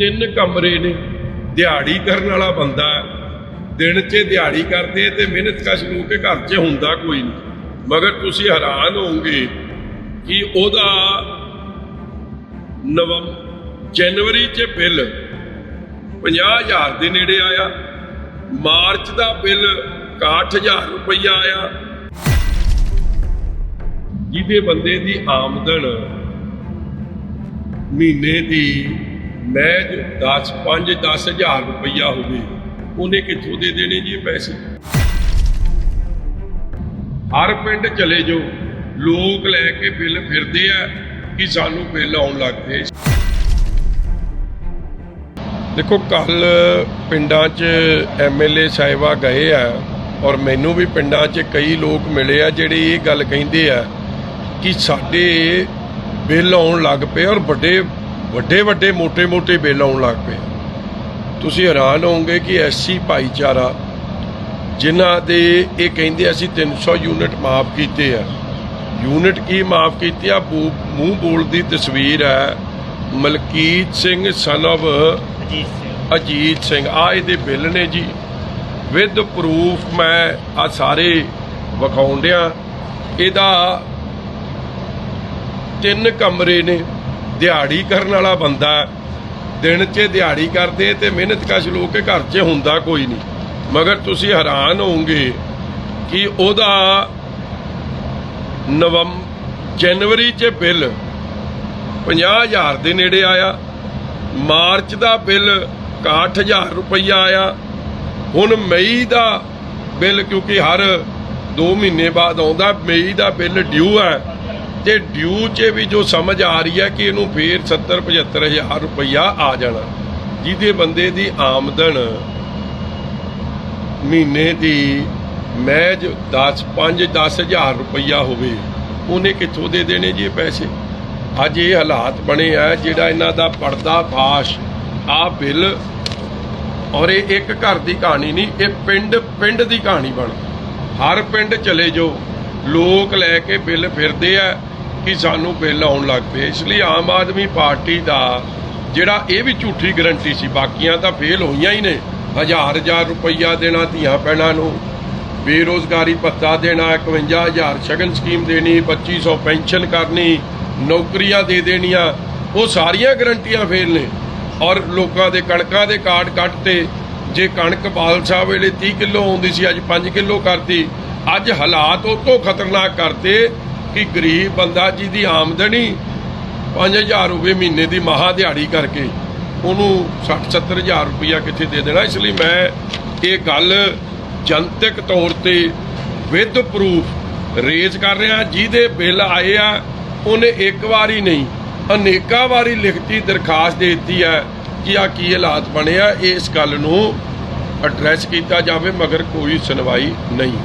ਤਿੰਨ ਕਮਰੇ ਨੇ। ਦਿਹਾੜੀ ਕਰਨ ਵਾਲਾ ਬੰਦਾ ਦਿਨ 'ਚ ਦਿਹਾੜੀ ਕਰਦੇ ਤੇ ਮਿਹਨਤ ਕਸ਼ ਲੋਕ ਕੇ ਘਰ 'ਚ ਹੁੰਦਾ ਕੋਈ ਨਹੀਂ। ਮਗਰ ਤੁਸੀਂ ਹੈਰਾਨ ਹੋਵੋਗੇ ਕਿ ਉਹਦਾ ਨਵੰਬ, ਜਨਵਰੀ 'ਚ ਬਿੱਲ 50000 ਦੇ ਨੇੜੇ ਆਇਆ। ਮਾਰਚ ਦਾ ਬਿੱਲ 61000 ਰੁਪਈਆ ਆਇਆ। ਜਿਹਦੇ ਬੰਦੇ ਦੀ ਆਮਦਨ ਮਹੀਨੇ ਦੀ ਮਹਿਜ 10 5 10000 ਰੁਪਈਆ ਹੋਵੇ ਉਹਨੇ ਕਿੱਥੋਂ ਦੇ ਦੇਣੇ ਜੀ ਪੈਸੇ? ਹਰ ਪਿੰਡ ਚਲੇ ਜਾਓ, ਲੋਕ ਲੈ ਕੇ ਬਿੱਲ ਫਿਰਦੇ ਆ ਕਿ ਸਾਨੂੰ ਬਿੱਲ ਆਉਣ ਲੱਗ ਪਏ। ਦੇਖੋ ਕੱਲ ਪਿੰਡਾਂ 'ਚ ਐਮਐਲਏ ਸਾਹਿਬਾ ਗਏ ਆ ਔਰ ਮੈਨੂੰ ਵੀ ਪਿੰਡਾਂ 'ਚ ਕਈ ਲੋਕ ਮਿਲੇ ਆ ਜਿਹੜੇ ਇਹ ਗੱਲ ਕਹਿੰਦੇ ਆ ਕਿ ਸਾਡੇ ਬਿੱਲ ਆਉਣ ਲੱਗ ਪਏ ਔਰ ਵੱਡੇ ਵੱਡੇ ਵੱਡੇ ਮੋٹੇ-ਮੋਟੇ ਬਿੱਲ ਆਉਣ ਲੱਗ ਪਏ। ਤੁਸੀਂ ਹੈਰਾਨ ਹੋਵੋਗੇ ਕਿ ਐਸੀ ਭਾਈਚਾਰਾ ਜਿਨ੍ਹਾਂ ਦੇ ਇਹ ਕਹਿੰਦੇ ਅਸੀਂ 300 ਯੂਨਿਟ ਮਾਫ ਕੀਤੇ ਆ। ਯੂਨਿਟ ਕੀ ਮਾਫ ਕੀਤੀ ਆ? ਮੂੰਹ ਬੋਲ ਦੀ ਤਸਵੀਰ ਹੈ ਮਲਕੀਤ ਸਿੰਘ ਸਨ of ਅਜੀਤ ਸਿੰਘ। ਆ ਇਹਦੇ ਬਿੱਲ ਨੇ ਜੀ। ਵਿਦ ਪ੍ਰੂਫ ਮੈਂ ਆ ਸਾਰੇ ਵਿਖਾਉਣ ਡਿਆ। ਇਹਦਾ ਤਿੰਨ ਕਮਰੇ ਨੇ। ਦਿਹਾੜੀ ਕਰਨ ਵਾਲਾ ਬੰਦਾ ਦਿਨ 'ਚ ਦਿਹਾੜੀ ਕਰਦੇ, ਤੇ ਮਿਹਨਤ ਕਸ਼ ਲੋਕ ਕੇ ਘਰ 'ਚ ਹੁੰਦਾ ਕੋਈ ਨਹੀਂ। ਮਗਰ ਤੁਸੀਂ ਹੈਰਾਨ ਹੋਵੋਗੇ ਕਿ ਉਹਦਾ ਨਵੰਬ, ਜਨਵਰੀ 'ਚ ਬਿੱਲ 50000 ਦੇ ਨੇੜੇ ਆਇਆ। ਮਾਰਚ ਦਾ ਬਿੱਲ 61000 ਰੁਪਈਆ ਆਇਆ। ਹੁਣ ਮਈ ਦਾ ਬਿੱਲ ਕਿਉਂਕਿ ਹਰ 2 ਮਹੀਨੇ ਬਾਅਦ ਆਉਂਦਾ, ਮਈ ਦਾ ਬਿੱਲ ਡਿਊ ਹੈ। ਤੇ ਡਿਊ 'ਚ ਵੀ ਜੋ ਸਮਝ ਆ ਰਹੀ ਹੈ ਕਿ ਇਹਨੂੰ ਫੇਰ 70 75000 ਰੁਪਈਆ ਆ ਜਾਣਾ, ਜਿਹਦੇ ਬੰਦੇ ਦੀ ਆਮਦਨ ਮਹੀਨੇ ਦੀ ਮਹਿਜ 10 5 10000 ਰੁਪਈਆ ਹੋਵੇ, ਉਹਨੇ ਕਿੱਥੋਂ ਦੇ ਦੇਣੇ ਜੀ ਇਹ ਪੈਸੇ? ਅੱਜ ਇਹ ਹਾਲਾਤ ਬਣੇ ਆ, ਜਿਹੜਾ ਇਹਨਾਂ ਦਾ ਪਰਦਾ ਫਾਸ਼ ਆ ਬਿੱਲ, ਔਰ ਇਹ ਇੱਕ ਘਰ ਦੀ ਕਹਾਣੀ ਨਹੀਂ, ਇਹ ਪਿੰਡ ਪਿੰਡ ਦੀ ਕਹਾਣੀ ਬਣ। ਹਰ ਪਿੰਡ ਚਲੇ ਜਾਓ, ਲੋਕ ਲੈ ਕੇ ਬਿੱਲ ਫਿਰਦੇ ਆ ਕਿ ਸਾਨੂੰ ਬਿੱਲ ਆਉਣ ਲੱਗ ਪਏ। ਇਸ ਲਈ ਆਮ ਆਦਮੀ ਪਾਰਟੀ ਦਾ ਜਿਹੜਾ ਇਹ ਵੀ ਝੂਠੀ ਗਰੰਟੀ ਸੀ, ਬਾਕੀਆਂ ਤਾਂ ਫੇਲ ਹੋਈਆਂ ਹੀ ਨੇ। ਹਜ਼ਾਰ ਹਜ਼ਾਰ ਰੁਪਈਆ ਦੇਣਾ ਧੀਆਂ ਪੈਣਾ ਨੂੰ, ਬੇਰੋਜ਼ਗਾਰੀ ਭੱਤਾ ਦੇਣਾ 51000 ਸ਼ਗਨ ਸਕੀਮ ਦੇਣੀ 2500 ਪੈਨਸ਼ਨ ਕਰਨੀ, ਨੌਕਰੀਆਂ ਦੇ ਦੇਣੀਆਂ, ਉਹ ਸਾਰੀਆਂ ਗਰੰਟੀਆਂ ਫੇਲ ਨੇ। ਔਰ ਲੋਕਾਂ ਦੇ ਕਣਕਾਂ ਦੇ ਕਾਰਡ ਕੱਟਤੇ ਜੇ ਕਣਕ ਬਾਲ ਸਾਹਿਬ ਵੇਲੇ 30 ਕਿਲੋ ਆਉਂਦੀ ਸੀ, ਅੱਜ 5 ਕਿਲੋ ਕਰਤੀ। ਅੱਜ ਹਾਲਾਤ ਉਹ ਤੋਂ ਖਤਰਨਾਕ ਕਰਤੇ ਕਿ ਗਰੀਬ ਬੰਦਾ ਜਿਹਦੀ ਆਮਦਨੀ ਹੀ 5000 ਰੁਪਏ ਮਹੀਨੇ ਦੀ ਮਹਾ ਦਿਹਾੜੀ ਕਰਕੇ ਉਹਨੂੰ 60 70000 ਰੁਪਇਆ ਕਿੱਥੇ ਦੇ ਦੇਣਾ। ਇਸ ਲਈ ਮੈਂ ਇਹ ਗੱਲ ਜਨਤਕ ਤੌਰ ਤੇ ਵਿਦ ਪ੍ਰੂਫ ਰੇਜ਼ ਕਰ ਰਿਹਾ। ਜਿਹਦੇ ਬਿੱਲ ਆਏ ਆ, ਉਹਨੇ ਇੱਕ ਵਾਰੀ ਨਹੀਂ, ਅਨੇਕਾਂ ਵਾਰੀ ਲਿਖਤੀ ਦਰਖਾਸਤ ਦੇ ਦਿੱਤੀ ਹੈ ਕਿ ਆ ਕੀ ਹਾਲਾਤ ਬਣੇ ਆ। ਇਸ ਗੱਲ ਨੂੰ ਐਡਰੈਸ ਕੀਤਾ ਜਾਵੇ, ਮਗਰ ਕੋਈ ਸੁਣਵਾਈ ਨਹੀਂ।